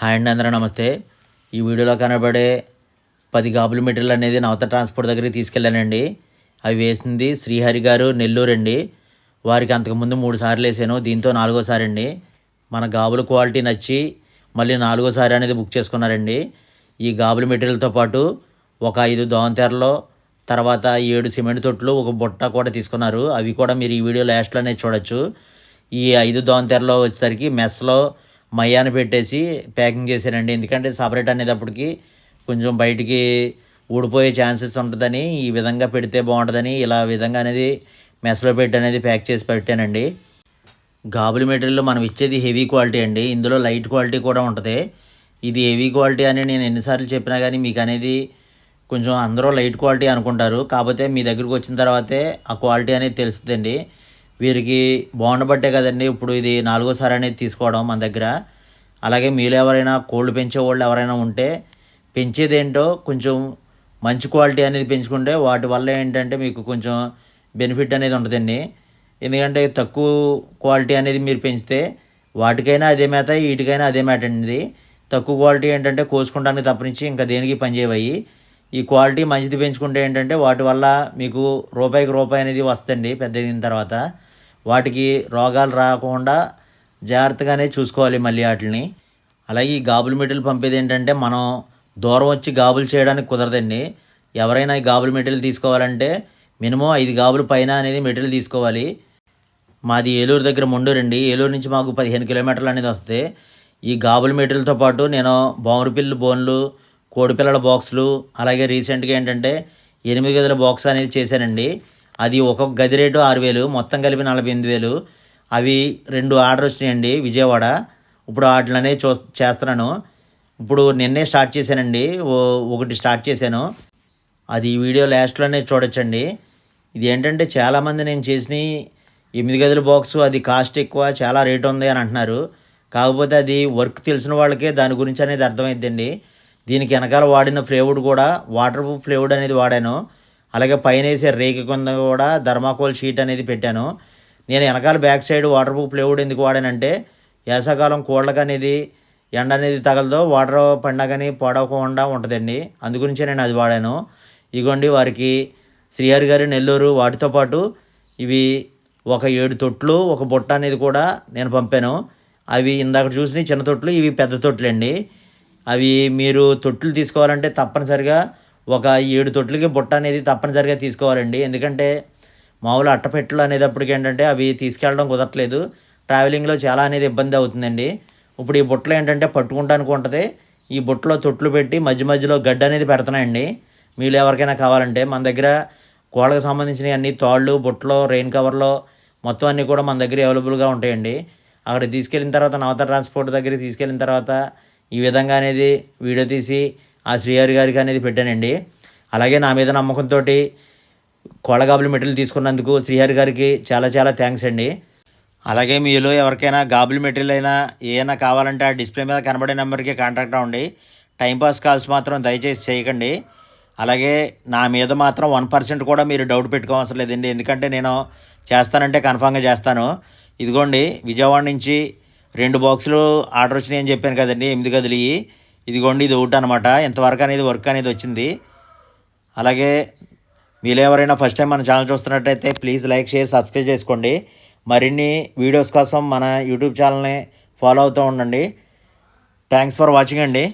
Hi అండి అందరూ నమస్తే. ఈ వీడియోలో కనబడే పది గాబుల మెటీరియల్ అనేది నవత ట్రాన్స్పోర్ట్ దగ్గరికి తీసుకెళ్ళానండి. అవి వేసింది శ్రీహరి గారు నెల్లూరు అండి. వారికి అంతకుముందు మూడు సార్లు వేసాను దీంతో నాలుగోసారి అండి. మన గాబుల క్వాలిటీ నచ్చి మళ్ళీ నాలుగోసారి అనేది బుక్ చేసుకున్నారండి. ఈ గాబుల మెటీరియల్తో పాటు ఒక ఐదు దోవంతెరలో తర్వాత ఏడు సిమెంట్ తొట్లు ఒక బుట్ట కూడా తీసుకున్నారు. అవి కూడా మీరు ఈ వీడియో లాస్ట్లోనే చూడొచ్చు. ఈ ఐదు దోవంతెరలో వచ్చేసరికి మెస్లో మయాన్ని పెట్టేసి ప్యాకింగ్ చేశానండి ఎందుకంటే సపరేట్ అనేటప్పటికి కొంచెం బయటికి ఊడిపోయే ఛాన్సెస్ ఉంటుందని ఈ విధంగా పెడితే బాగుంటుందని ఇలా విధంగా అనేది మెస్లో పెట్టి అనేది ప్యాక్ చేసి పెట్టానండి. గాబుల మెటీరియల్ మనం ఇచ్చేది హెవీ క్వాలిటీ అండి. ఇందులో లైట్ క్వాలిటీ కూడా ఉంటుంది. ఇది హెవీ క్వాలిటీ అని నేను ఎన్నిసార్లు చెప్పినా కానీ మీకు అనేది కొంచెం అందరూ లైట్ క్వాలిటీ అనుకుంటారు. కాకపోతే మీ దగ్గరికి వచ్చిన తర్వాతే ఆ క్వాలిటీ అనేది తెలుస్తుందండి. వీరికి బాగుండబట్టే కదండి. ఇప్పుడు ఇది నాలుగోసారి అనేది తీసుకోవడం మన దగ్గర. అలాగే మీలో ఎవరైనా కోళ్ళు పెంచే వాళ్ళు ఎవరైనా ఉంటే పెంచేదేంటో కొంచెం మంచి క్వాలిటీ అనేది పెంచుకుంటే వాటి వల్ల ఏంటంటే మీకు కొంచెం బెనిఫిట్ అనేది ఉంటుందండి. ఎందుకంటే తక్కువ క్వాలిటీ అనేది మీరు పెంచితే వాటికైనా అదే మేత వీటికైనా అదే మేత అండి. తక్కువ క్వాలిటీ ఏంటంటే కోసుకోవడానికి తప్పనించి ఇంకా దేనికి పనిచేయవయి ఈ క్వాలిటీ మంచిది పెంచుకుంటే ఏంటంటే వాటి వల్ల మీకు రూపాయికి రూపాయి అనేది వస్తుంది పెద్ద తర్వాత. వాటికి రోగాలు రాకుండా జాగ్రత్తగానే చూసుకోవాలి మళ్ళీ వాటిని అలాగే ఈ గాబుల మెటీరియల్ పంపేది ఏంటంటే మనం దూరం వచ్చి గాబులు చేయడానికి కుదరదండి. ఎవరైనా ఈ గాబుల మెటీరియల్ తీసుకోవాలంటే మినిమం ఐదు గాబులు పైన అనేది మెటీరియల్ తీసుకోవాలి. మాది ఏలూరు దగ్గర ముండూరండి. అండి ఏలూరు నుంచి మాకు పదిహేను కిలోమీటర్లు అనేది వస్తే ఈ గాబుల మెటీరియల్తో పాటు నేను బొమ్మరిపిల్లి బోన్లు కోడిపిల్లల బాక్సులు అలాగే రీసెంట్గా ఏంటంటే ఎనిమిది గదుల బాక్స్ అనేది చేశానండి. అది ఒక్కొక్క గది రేటు ఆరు వేలు మొత్తం కలిపి నలభై ఎనిమిది వేలు. అవి రెండు ఆర్డర్ వచ్చినాయండి విజయవాడ. ఇప్పుడు వాటిని చూ చేస్తున్నాను. ఇప్పుడు నిన్నే స్టార్ట్ చేశానండి. ఓ- ఒకటి స్టార్ట్ చేశాను. అది వీడియో లాస్ట్లోనే చూడొచ్చండి. ఇది ఏంటంటే చాలామంది నేను చేసిన ఎనిమిది గదుల బాక్స్ అది కాస్ట్ ఎక్కువ చాలా రేట్ ఉంది అని అంటున్నారు. కాకపోతే అది వర్క్ తెలిసిన వాళ్ళకే దాని గురించి అనేది అర్థమైద్దండి. దీనికి వెనకాల వాడిన ఫ్లేవుడ్ కూడా వాటర్ ప్రూఫ్ ఫ్లేవుడ్ అనేది వాడాను. అలాగే పైన వేసే రేకు కింద కూడా ధర్మాకోల్ షీట్ అనేది పెట్టాను. నేను వెనకాల back side waterproof plywood ఎందుకు వాడానంటే వేసాకాలం కోళ్ళకు అనేది ఎండ అనేది తగలదో వాటర్ పడినా కానీ పడవకుండా ఉంటుందండి. అందుగురించే నేను అది వాడాను. ఇగోండి వారికి శ్రీహరి గారి నెల్లూరు వాటితో పాటు ఇవి ఒక ఏడు తొట్లు ఒక బుట్ట అనేది కూడా నేను పంపాను. అవి ఇందాక చూసిన చిన్న తొట్లు ఇవి పెద్ద తొట్లు అండి అవి మీరు తొట్లు తీసుకోవాలంటే తప్పనిసరిగా ఒక ఏడు తొట్లకి బుట్ట అనేది తప్పనిసరిగా తీసుకోవాలండి. ఎందుకంటే మామూలు అట్టపెట్టెలు అనేటప్పటికి ఏంటంటే అవి తీసుకెళ్ళడం కుదరట్లేదు. ట్రావెలింగ్లో చాలా అనేది ఇబ్బంది అవుతుందండి. ఇప్పుడు ఈ బుట్టలు ఏంటంటే పట్టుకుంటానికి ఉంటుంది. ఈ బుట్టలో తొట్లు పెట్టి మధ్య మధ్యలో గడ్డి అనేది పెడుతున్నాయండి. మీరు ఎవరికైనా కావాలంటే మన దగ్గర కోళ్ళకు సంబంధించిన అన్ని తాళ్ళు బుట్టలో రెయిన్ కవర్లో మొత్తం అన్నీ కూడా మన దగ్గర అవైలబుల్గా ఉంటాయండి. అక్కడ తీసుకెళ్ళిన తర్వాత నవత ట్రాన్స్పోర్ట్ దగ్గరికి తీసుకెళ్ళిన తర్వాత ఈ విధంగా అనేది వీడియో తీసి ఆ శ్రీహరి గారికి అనేది పెట్టానండి. అలాగే నా మీద నమ్మకంతో కోళ్ళగాబుల మెటీరియల్ తీసుకున్నందుకు శ్రీహరి గారికి చాలా చాలా థ్యాంక్స్ అండి. అలాగే మీలో ఎవరికైనా గాబులు మెటీరియల్ అయినా ఏమైనా కావాలంటే ఆ డిస్ప్లే మీద కనబడే నెంబర్కి కాంటాక్ట్ అవ్వండి. టైంపాస్ కాల్స్ మాత్రం దయచేసి చేయకండి. అలాగే నా మీద మాత్రం వన్ పర్సెంట్ కూడా మీరు డౌట్ పెట్టుకోవాల్సిన లేదండి ఎందుకంటే నేను చేస్తానంటే కన్ఫామ్గా చేస్తాను. ఇదిగోండి విజయవాడ నుంచి రెండు బాక్సులు ఆర్డర్ వచ్చినాయి అని చెప్పాను కదండి ఎనిమిది గదులు ఇదిగోండి ఇది ఒకటి అనమాట ఇంతవరకు అనేది వర్క్ అనేది వచ్చింది. అలాగే మీరు ఎవరైనా ఫస్ట్ టైం మన ఛానల్ చూస్తున్నట్టయితే ప్లీజ్ లైక్ షేర్ సబ్స్క్రైబ్ చేసుకోండి. మరిన్ని వీడియోస్ కోసం మన యూట్యూబ్ ఛానల్ని ఫాలో అవుతూ ఉండండి. థ్యాంక్స్ ఫర్ వాచింగ్ అండి.